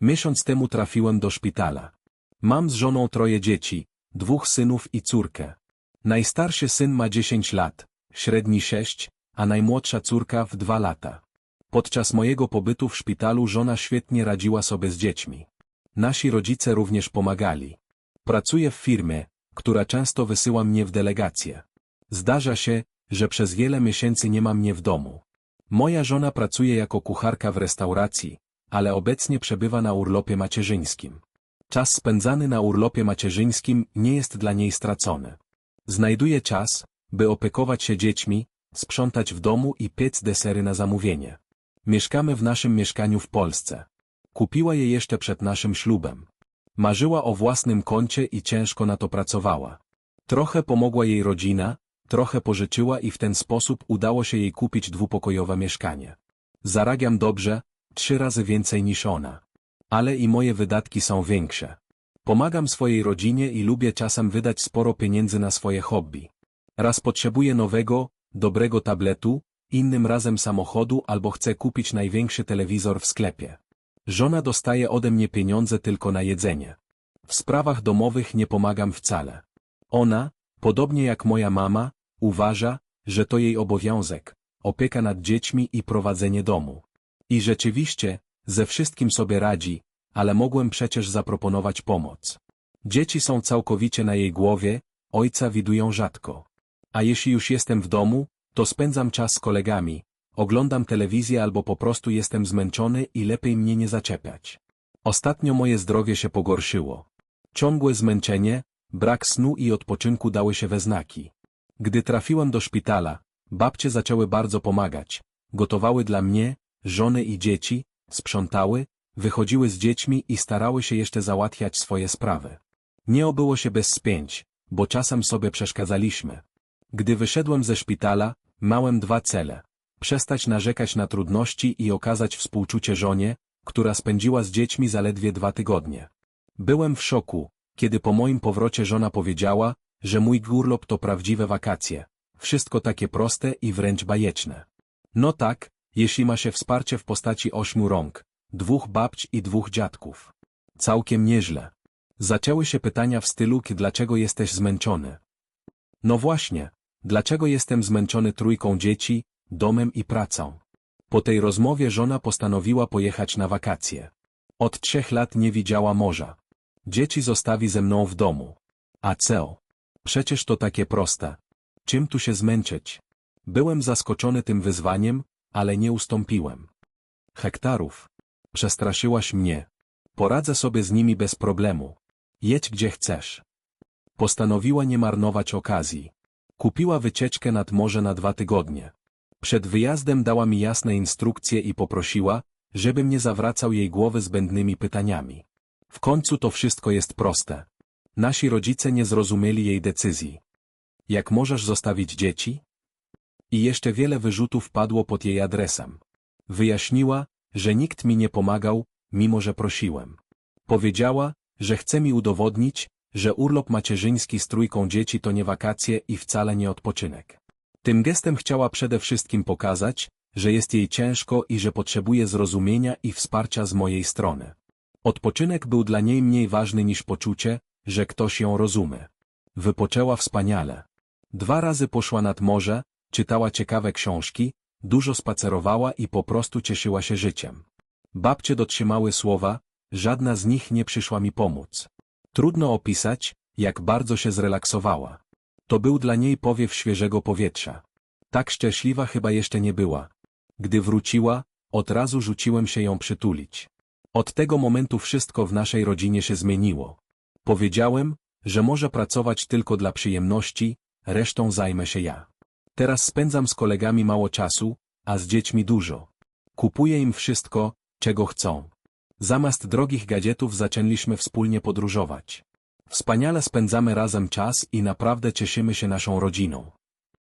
Miesiąc temu trafiłem do szpitala. Mam z żoną troje dzieci, dwóch synów i córkę. Najstarszy syn ma 10 lat, średni 6, a najmłodsza córka w 2 lata. Podczas mojego pobytu w szpitalu żona świetnie radziła sobie z dziećmi. Nasi rodzice również pomagali. Pracuję w firmie, która często wysyła mnie w delegacje. Zdarza się, że przez wiele miesięcy nie ma mnie w domu. Moja żona pracuje jako kucharka w restauracji, ale obecnie przebywa na urlopie macierzyńskim. Czas spędzany na urlopie macierzyńskim nie jest dla niej stracony. Znajduje czas, by opiekować się dziećmi, sprzątać w domu i piec desery na zamówienie. Mieszkamy w naszym mieszkaniu w Polsce. Kupiła je jeszcze przed naszym ślubem. Marzyła o własnym koncie i ciężko na to pracowała. Trochę pomogła jej rodzina, trochę pożyczyła i w ten sposób udało się jej kupić dwupokojowe mieszkanie. Zarabiam dobrze, trzy razy więcej niż ona. Ale i moje wydatki są większe. Pomagam swojej rodzinie i lubię czasem wydać sporo pieniędzy na swoje hobby. Raz potrzebuję nowego, dobrego tabletu, innym razem samochodu albo chcę kupić największy telewizor w sklepie. Żona dostaje ode mnie pieniądze tylko na jedzenie. W sprawach domowych nie pomagam wcale. Ona, podobnie jak moja mama, uważa, że to jej obowiązek, opieka nad dziećmi i prowadzenie domu. I rzeczywiście, ze wszystkim sobie radzi, ale mogłem przecież zaproponować pomoc. Dzieci są całkowicie na jej głowie, ojca widują rzadko. A jeśli już jestem w domu, to spędzam czas z kolegami, oglądam telewizję albo po prostu jestem zmęczony i lepiej mnie nie zaczepiać. Ostatnio moje zdrowie się pogorszyło. Ciągłe zmęczenie, brak snu i odpoczynku dały się we znaki. Gdy trafiłem do szpitala, babcie zaczęły bardzo pomagać. Gotowały dla mnie, żony i dzieci, sprzątały, wychodziły z dziećmi i starały się jeszcze załatwiać swoje sprawy. Nie obyło się bez spięć, bo czasem sobie przeszkadzaliśmy. Gdy wyszedłem ze szpitala, małem dwa cele. Przestać narzekać na trudności i okazać współczucie żonie, która spędziła z dziećmi zaledwie dwa tygodnie. Byłem w szoku, kiedy po moim powrocie żona powiedziała, że mój urlop to prawdziwe wakacje. Wszystko takie proste i wręcz bajeczne. No tak, jeśli ma się wsparcie w postaci ośmiu rąk, dwóch babć i dwóch dziadków. Całkiem nieźle. Zaczęły się pytania w stylu, dlaczego jesteś zmęczony? No właśnie, dlaczego jestem zmęczony trójką dzieci, domem i pracą? Po tej rozmowie żona postanowiła pojechać na wakacje. Od trzech lat nie widziała morza. Dzieci zostawi ze mną w domu. A co? Przecież to takie proste. Czym tu się zmęczyć? Byłem zaskoczony tym wyzwaniem, ale nie ustąpiłem. Hektarów. Przestraszyłaś mnie. Poradzę sobie z nimi bez problemu. Jedź gdzie chcesz. Postanowiła nie marnować okazji. Kupiła wycieczkę nad morze na dwa tygodnie. Przed wyjazdem dała mi jasne instrukcje i poprosiła, żebym nie zawracał jej głowy zbędnymi pytaniami. W końcu to wszystko jest proste. Nasi rodzice nie zrozumieli jej decyzji. Jak możesz zostawić dzieci? I jeszcze wiele wyrzutów padło pod jej adresem. Wyjaśniła, że nikt mi nie pomagał, mimo że prosiłem. Powiedziała, że chce mi udowodnić, że urlop macierzyński z trójką dzieci to nie wakacje i wcale nie odpoczynek. Tym gestem chciała przede wszystkim pokazać, że jest jej ciężko i że potrzebuje zrozumienia i wsparcia z mojej strony. Odpoczynek był dla niej mniej ważny niż poczucie, że ktoś ją rozumie. Wypoczęła wspaniale. Dwa razy poszła nad morze, czytała ciekawe książki, dużo spacerowała i po prostu cieszyła się życiem. Babcie dotrzymały słowa, żadna z nich nie przyszła mi pomóc. Trudno opisać, jak bardzo się zrelaksowała. To był dla niej powiew świeżego powietrza. Tak szczęśliwa chyba jeszcze nie była. Gdy wróciła, od razu rzuciłem się ją przytulić. Od tego momentu wszystko w naszej rodzinie się zmieniło. Powiedziałem, że może pracować tylko dla przyjemności, resztą zajmę się ja. Teraz spędzam z kolegami mało czasu, a z dziećmi dużo. Kupuję im wszystko, czego chcą. Zamiast drogich gadżetów zaczęliśmy wspólnie podróżować. Wspaniale spędzamy razem czas i naprawdę cieszymy się naszą rodziną.